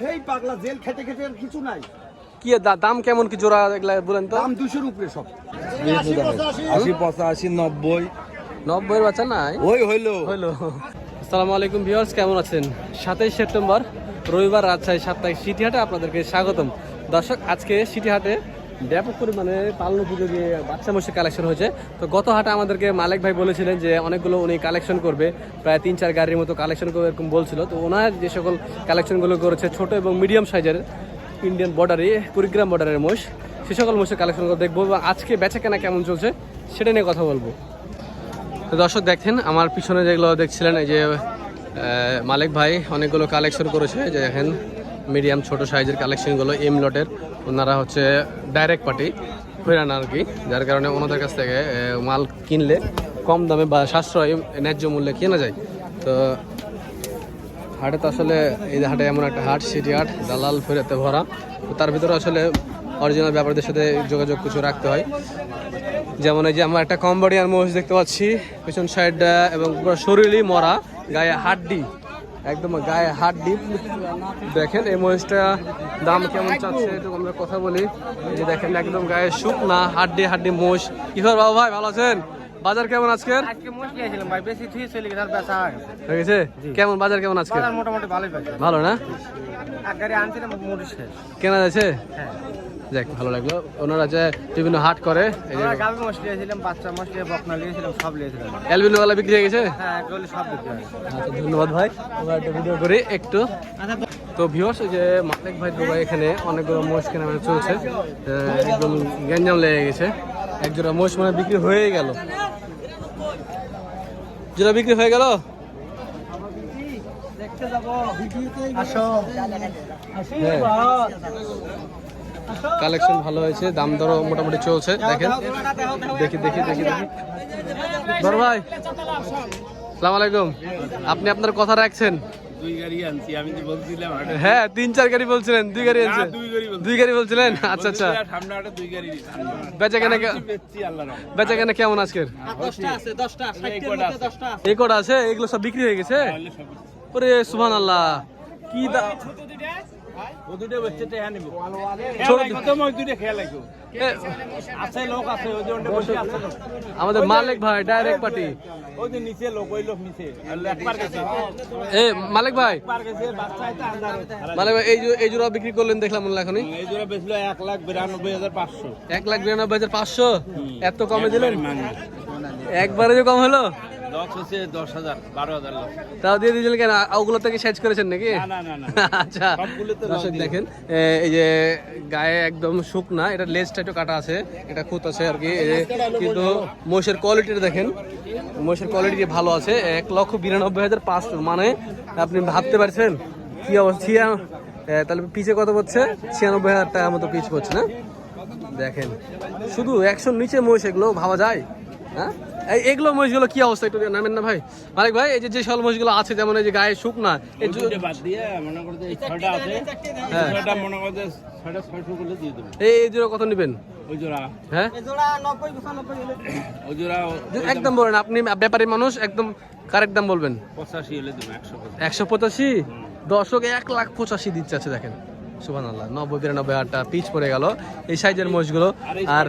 এই পাগলা জেল খেতে খেতে আর কিছু নাই। কি দা- দাম কেমন কি জোড়া এগুলা বলেন তো? দাম দুশোর উপরে সব। আশি পঁচাশি নব্বই। নব্বইয়ের বাচ্চা নাই? ওই হইল। হইল। আসসালামু আলাইকুম ভিউয়ার্স কেমন আছেন? সাতাইশ সেপ্টেম্বর রবিবার রাজশাহী সাপ্তাহিক সিটি হাটে আপনাদেরকে স্বাগতম। দর্শক আজকে সিটি হাটে ব্যাপক পরিমাণে পালন উপযোগী বাচ্চা মশি কালেকশন হয়েছে। তো গত হাটে আমাদেরকে মালিক ভাই বলেছিলেন যে অনেকগুলো উনি কালেকশন করবে, প্রায় তিন, চার গাড়ির মতো কালেকশন করবে এরকম বলছিল। তো ওনার যে সকল কালেকশনগুলো করেছে ছোট এবং মিডিয়াম সাইজের ইন্ডিয়ান বর্ডারে কুড়িগ্রাম বর্ডারের মোষ সে সকল মোষের কালেকশনগুলো দেখব এবং আজকে বেচা কেনা কেমন চলছে সেটা নিয়ে কথা বলব। তো দর্শক দেখেন, আমার পিছনে যেগুলো দেখছিলেন, এই যে মালিক ভাই অনেকগুলো কালেকশন করেছে। যে দেখেন মিডিয়াম ছোট সাইজের কালেকশনগুলো এম লটের ওনারা হচ্ছে ডাইরেক্ট পার্টি হইরান আর কি, যার কারণে ওনাদের কাছ থেকে মাল কিনলে কম দামে বা সাশ্রয় ন্যায্য মূল্যে কেনা যায়। তো হাটে তো আসলে এই হাটে এমন একটা হাট, সিটি হাট, দালাল ফেরাতে ভরা। তার ভিতরে আসলে অরিজিনাল ব্যাপারদের সাথে যোগাযোগ কিছু রাখতে হয়। যেমন এই যে আমরা একটা কম্বোডিয়ান মহিষ দেখতে পাচ্ছি, পিছন সাইডটা এবং পুরো শরীরই মরা, গায়ে হাড্ডি। একদম গায়ে হাড্ডি দেখেন এই মহিষটা দাম কেমন চাচ্ছে একটু আমরা কথা বলি। যে দেখেন একদম গায়ে শুকনা হাড্ডি হাড্ডি মোষ কি খবর বাবু ভাই ভালো আছেন? বাজার কেমন আজকের? আজকে হয় না। গেছে? কেমন বাজার কেমন আজকে? মোটামুটি ভালো না? কেনা যাচ্ছে? হ্যাঁ। যাক ভালো লাগল। ওনারা যে বিভিন্ন হাট করে বাচ্চা বকনা সব বিক্রি হয়ে গেছে? হ্যাঁ এগুলো সব বিক্রি আচ্ছা ধন্যবাদ ভাই। আমরা একটা ভিডিও করি একটু। তো ভিউয়ার্স যে মালিক ভাই দুবাই এখানে অনেকগুলো মোষ কেনা মানে চলছে একদম গ্যাঞ্জাম লেগে গেছে। এক জোড়া মোষ মানে বিক্রি হয়ে গেল। জোড়া বিক্রি হয়ে গেল? কালেকশন ভালো হয়েছে, দাম দরও মোটামুটি চলছে, দেখেন। দেখি দেখি দেখি দেখি। বড় ভাই, সালাম আলাইকুম। আপনি আপনার কথা রাখছেন? হ্যাঁ তিন, চার গাড়ি বলছিলেন, দুই গাড়ি দুই গাড়ি বলছিলেন? আচ্ছা আচ্ছা। বেচা কেনা কে- বেচা কেনা কেমন আজকের? আছে? এগুলো সব বিক্রি হয়ে গেছে? ওরে আল্লাহ কি দা- ও দুটো নিব। আছে লোক আছে ওই যে আছে আমাদের মালিক ভাই ডাইরেক্ট পার্টি। ওই যে নিচে লোক ওই লোক নিচে। আর একবার গেছে। এ মালিক ভাই। মালিক ভাই এই এই জোড়া বিক্রি করলেন দেখলাম মনে এখনই। এই জোড়া বেচলো এক লাখ বিরানব্বই হাজার পাঁচশো। এক লাখ বিরানব্বই হাজার পাঁচশো? এত কমে দিলেন? একবারে যে কম হলো? দশ হচ্ছে দশ হাজার বারো হাজার তাও দিয়ে দিয়েছিলেন কেন? ওগুলো থেকে সাইজ করেছেন নাকি? আচ্ছা। দর্শক দেখেন এই যে গায়ে একদম শুকনা এটা লেজটা একটু কাটা আছে এটা খুঁত আছে আর কি কিন্তু মোষের কোয়ালিটিটা দেখেন মোষের কোয়ালিটি ভালো আছে এক লক্ষ বিরানব্বই হাজার পাঁচশো। মানে আপনি ভাবতে পারছেন কি অবস্থা? তাহলে পিছে কত পড়ছে? ছিয়ানব্বই হাজার টাকার মতো পিছ পড়ছে না? দেখেন শুধু একশোর নিচে মহিষ এগুলো ভাবা যায় হ্যাঁ? এগুলো মহিষগুলো কি অবস্থা একটু নামেন না ভাই। মালিক ভাই এই যে যে সকল মহিষগুলো আছে যেমন এই যে গায়ে শুকনা এই যে- বাদ দিয়ে মনে করতে এই আছে হ্যাঁ। মনে করতে ছয়টা ছয়শো করে দিয়ে দেবো। এই এই জোড়া কত নেবেন? ওই জোড়া। হ্যাঁ? জোড়া নব্বই পঁচানব্বই ওই জোড়া একদম বলেন আপনি ব্যাপারী মানুষ একদম কারেক্ট দাম বলবেন। পঁচাশি হলে দেবো একশো একশো পঁচাশি? দর্শক এক লাখ পঁচাশি দিচ্ছে আছে দেখেন। সুবান আল্লাহ নব্বই হাজারটা পিচ পড়ে গেল। এই সাইজের মোষগুলো আর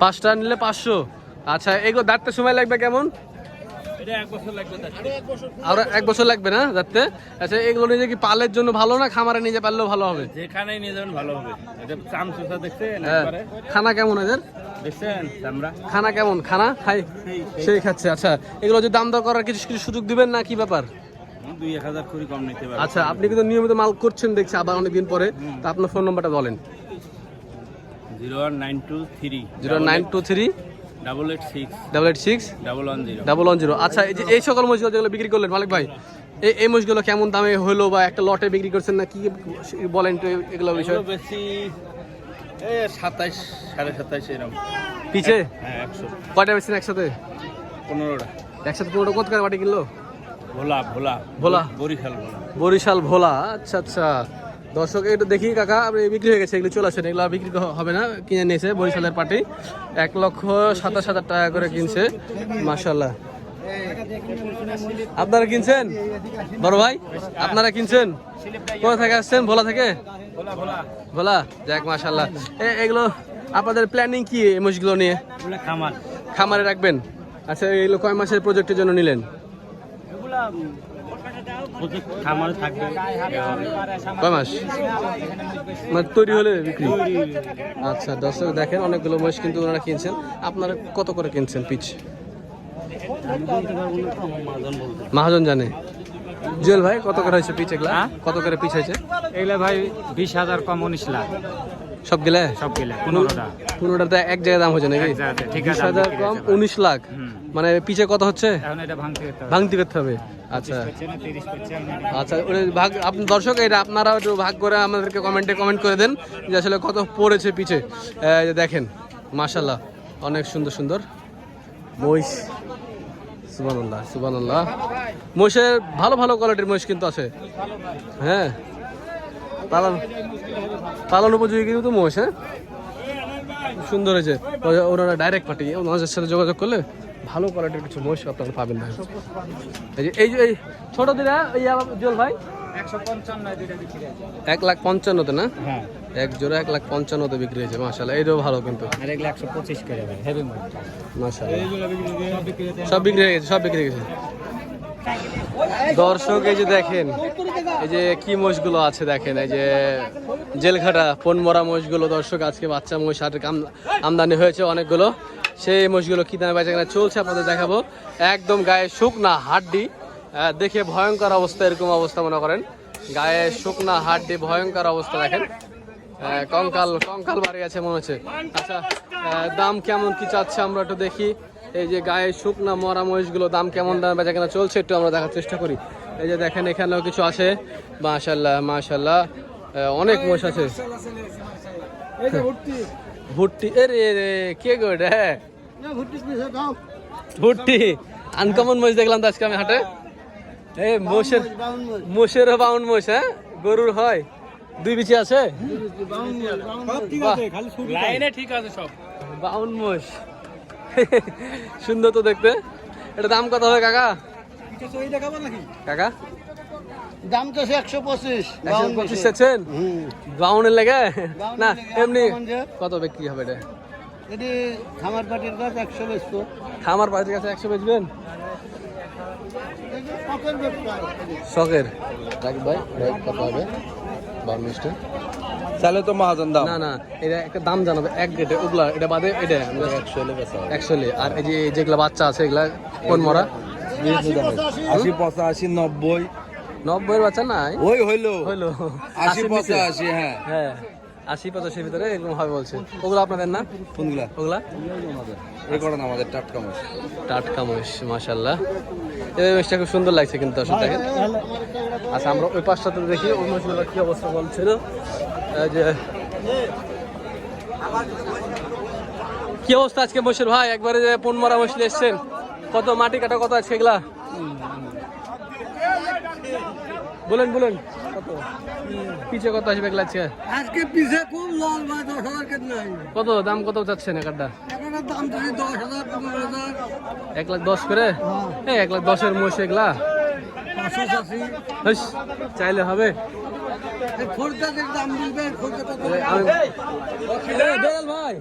পাঁচটা নিলে পাঁচশো। আচ্ছা এগুলো দাঁড়তে সময় লাগবে কেমন? এটা এক বছর লাগবে আর এক বছর লাগবে। না দাঁড়তে আচ্ছা এগুলো নিজে কি পালের জন্য ভালো না খামারে নিজে পারলেও ভালো হবে? যেখানেই নিয়ে যাবেন ভালো হবে। হ্যাঁ। খানা কেমন এদের? খানা কেমন? খানা? খাই। সেই খাচ্ছে। আচ্ছা এগুলো যে দাম দর করার কিছু কিছু সুযোগ দিবেন না কি ব্যাপার? দুই এক হাজার করে কম নিতে পারবে। আচ্ছা আপনি কিন্তু নিয়মিত মাল করছেন দেখছি আবার অনেকদিন পরে। তা আপনার ফোন নাম্বারটা বলেন। Zero one nine two three. Zero nine two three. Double eight six. Double eight six. Double one zero. Double one zero. আচ্ছা এই যে এই সকল মহিষগুলো যেগুলো বিক্রি করলেন মালিক ভাই এই এই মহিষগুলো কেমন দামে হলো বা একটা লটে বিক্রি করছেন না কি বলেন একটু এগুলো বিষয়। বেশি সাতাইশ সাড়ে সাতাইশ এরকম। পিছে? হ্যাঁ একশো। কয়টা বেশি একসাথে? পনেরোটা। একসাথে পনেরো কত করে বাটি কিনলো? ভোলা ভোলা ভোলা? বরিশাল ভোলা। বরিশাল ভোলা আচ্ছা আচ্ছা। দর্শক একটু দেখি কাকা আপনি বিক্রি হয়ে গেছে এগুলো চলে আসেন এগুলো বিক্রি হবে না কিনে নিয়েছে বরিশালের পার্টি এক লক্ষ সাতাশ হাজার টাকা করে কিনছে মাসাল্লাহ আপনারা কিনছেন? বড় ভাই আপনারা কিনছেন? কোথা থেকে আসছেন? ভোলা থেকে? ভোলা যাক মাশাল্লাহ এ- এগুলো আপনাদের প্ল্যানিং কি এই মোষগুলো নিয়ে? খামার। খামারে রাখবেন? আচ্ছা এগুলো কয় মাসের প্রজেক্টের জন্য নিলেন? খামারে থাকবে কয় মাস? মানে তৈরি হলে বিক্রি? আচ্ছা দর্শক দেখেন অনেকগুলো মহিষ কিন্তু ওনারা কিনছেন। আপনারা কত করে কিনছেন পিচ? মহাজন জানে। জুয়েল ভাই কত করে হয়েছে পিচ এগুলা? কত করে পিচ হয়েছে? এগুলা ভাই বিশ হাজার কম উনিশ লাখ সব গেলে? সব গেলে পনেরোটা। পনেরোটাতে এক জায়গায় দাম হচ্ছে নাকি? ঠিক বিশ আছে, হাজার কম উনিশ লাখ। মানে পিছে কত হচ্ছে? ভাঙতে করতে হবে। আচ্ছা। আচ্ছা ভাগ আপনি দর্শক এটা আপনারা একটু ভাগ করে আমাদেরকে কমেন্টে কমেন্ট করে দেন যে আসলে কত পড়েছে পিছে। দেখেন মাশাল্লাহ অনেক সুন্দর সুন্দর। মহিষ সুবানুল্লাহ সুবানুল্লাহ মহিষের ভালো ভালো কোয়ালিটির মহিষ কিন্তু আছে। হ্যাঁ? পালন পালন উপযোগী কিন্তু মহিষ হ্যাঁ? সুন্দর হয়েছে। ওনারা ডাইরেক্ট পাঠিয়ে ওনাদের সাথে যোগাযোগ করলে ভালো কোয়ালিটির কিছু মহিষ আপনারা পাবেন না এই যে এই ছোট দিরা এই জল ভাই? এক লাখ পঞ্চান্নতে না? হ্যাঁ। এক জোড়া এক লাখ পঞ্চান্নতে বিক্রি হয়েছে মাশাল্লাহ এইটাও ভালো কিন্তু। সব বিক্রি হয়ে গেছে সব বিক্রি হয়ে গেছে। দর্শক এই যে দেখেন এই যে কি মোষগুলো আছে দেখেন, এই যে জেলঘাটা পনমরা মোষগুলো, দর্শক, আজকে বাচ্চা মোষ কাম- আমদানি হয়েছে অনেকগুলো। সেই মোষগুলো কি দামে কেনা চলছে আপনাদের দেখাবো। একদম গায়ে শুকনা হাড্ডি। দেখে ভয়ঙ্কর অবস্থা, এরকম অবস্থা মনে করেন। গায়ে শুকনা হাড্ডি, ভয়ঙ্কর অবস্থা দেখেন। কঙ্কাল কঙ্কাল বাড়ি আছে মনে হচ্ছে। আচ্ছা দাম কেমন কি চাচ্ছে আমরা একটু দেখি। এই যে গায়ে শুকনা মরা মহিষগুলো দাম কেমন দাম বেচা কেনা চলছে একটু আমরা দেখার চেষ্টা করি। এই যে দেখেন এখানেও কিছু আছে। মাশাল্লাহ মাশাল্লাহ অনেক মহিষ আছে। ভুট্টি। এ রে রে কে গো রে ভুট্টি আনকমন মহিষ দেখলাম তো আজকে আমি হাটে। এই মোষের মোষের বাউন মোষ। হ্যাঁ? গরুর হয়। দুই বিচি আছে? লাইনে ঠিক আছে সব। বাউন মোষ। সুন্দর তো দেখতে। এটা দাম কত হবে কাকা? কাকা? দাম তো একশো পঁচিশ একশো পঁচিশ চাচ্ছেন? বাউনের লেগে? না এমনি কত বিক্রি হবে এটা? এটি খামার পাটির গাছ একশো বেচতো খামার বাড়ির কাছে একশো বেচবেন? শখের রাকিব ভাই ভাই কত হবে। বাউন মিষ্টি। তাহলে তো মহাজন দাম না না এটা একটা দাম জানাবে এক ডেটে ওগুলা এটা বাদে এটা। একশো। একশো আর এই যে যেগুলা বাচ্চা আছে এগুলা কোন মরা? আশি পঁচাশি নব্বই। নব্বইয়ের বাচ্চা নাই? ওই হইল। হইল। আশি। পঁচাশি হ্যাঁ। হ্যাঁ। আশি পঁচাশির ভিতরে এরকম হবে বলছে। ওগুলো আপনাদের না? কোনগুলা? ওগুলা? এই করেন আমাদের টাটকা মাছ টাটকা মহিষ মাশাল্লাহ এই মহিষটা খুব সুন্দর লাগছে কিন্তু দর্শক দেখেন আচ্ছা আমরা ওই পাশটাতে দেখি ওই মহিষগুলো কি অবস্থা বলছিল। যে কি অবস্থা আজকে মহিষের ভাই? একবারে যে পন মরা মহিষ এসছেন। কত মাটি কাটা কত আছে এগুলা? বলেন বলেন। কত? পিছে কত আসবে এগুলা আজকে? আজকে পিছে খুব লাল ভাই দশ হাজার কেটে নাই কত? দাম কত চাচ্ছেন না এখানে দাম যদি দশ হাজার পনেরো হাজার। এক লাখ দশ করে? এই এক লাখ দশের মহিষ এগুলা? চাইলে হবে। খোরদাদের দাম খোরদা ভাই।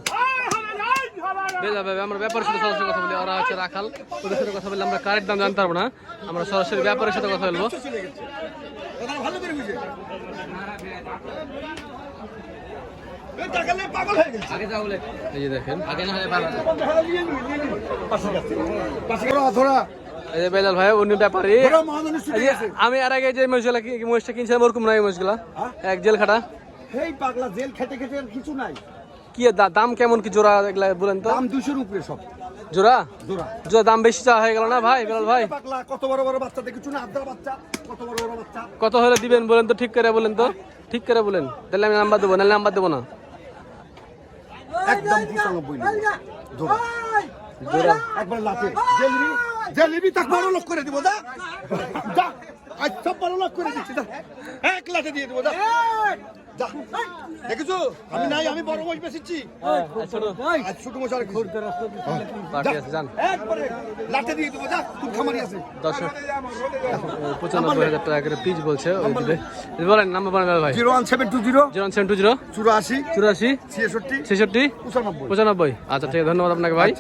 আমরা ব্যাপারের সাথে সরাসরি কথা বলি ওরা হচ্ছে রাখাল। ওদের সাথে কথা বললে আমরা কারেক্ট দাম জানতে পারব না। আমরা সরাসরি ব্যাপারের সাথে কথা বলব। ভালো করে বুঝে এই যে দেখেন। এই যে বেলাল ভাই উনি ব্যাপারে ধরা মহাজনের আমি আর আগে যে মহিষগুলা কি মহিষটা কিনছিলাম ওরকম নাই মহিষগুলা। এক জেল খাটা। পাগলা জেল খেতে খেতে আর কিছু নাই। কি দাম কেমন কি জোড়া এগুলা বলেন তো? দাম দুশোর উপরে সব। জোড়া? জোড়া। জোড়া দাম বেশি চাওয়া হয়ে গেল না ভাই বেলাল ভাই? কত বড় বড় বাচ্চা দেখেছ না? আদ্রা বাচ্চা কত বড় বড় বাচ্চা? কত হলে দিবেন বলেন তো ঠিক করে বলেন তো ঠিক করে বলেন। তাহলে আমি নাম্বার দেবো নাহলে নাম্বার দেবো না। একদম পঁচানব্বই জোড়া। জোড়া। একবার লাফে। জেলিবি জেলিবি তাক বড় লোক করে দিব দা দা আজ সব বড় লোক করে দিচ্ছি দা এক লাঠে দিয়ে দিব দা দেখেছ? আমি নাই আমি বড় মহিষ বেশিচ্ছি আর ছোট আজ ছোট মশার খোর পার্টি আছে জান একবারে লাটে দিয়ে দেবো যা তুই খামারি আছে। দর্শক পঁচানব্বই হাজার টাকা করে পিচ বলছে ওই দিবে বলেন নাম্বার বলেন ভাই। Zero one seven two zero. Zero seven two zero. চুরাশি। চুরাশি। ছিয়াষট্টি। ছেষট্টি। পঁচানব্বই। পঁচানব্বই। আচ্ছা ঠিক আছে ধন্যবাদ আপনাকে ভাই।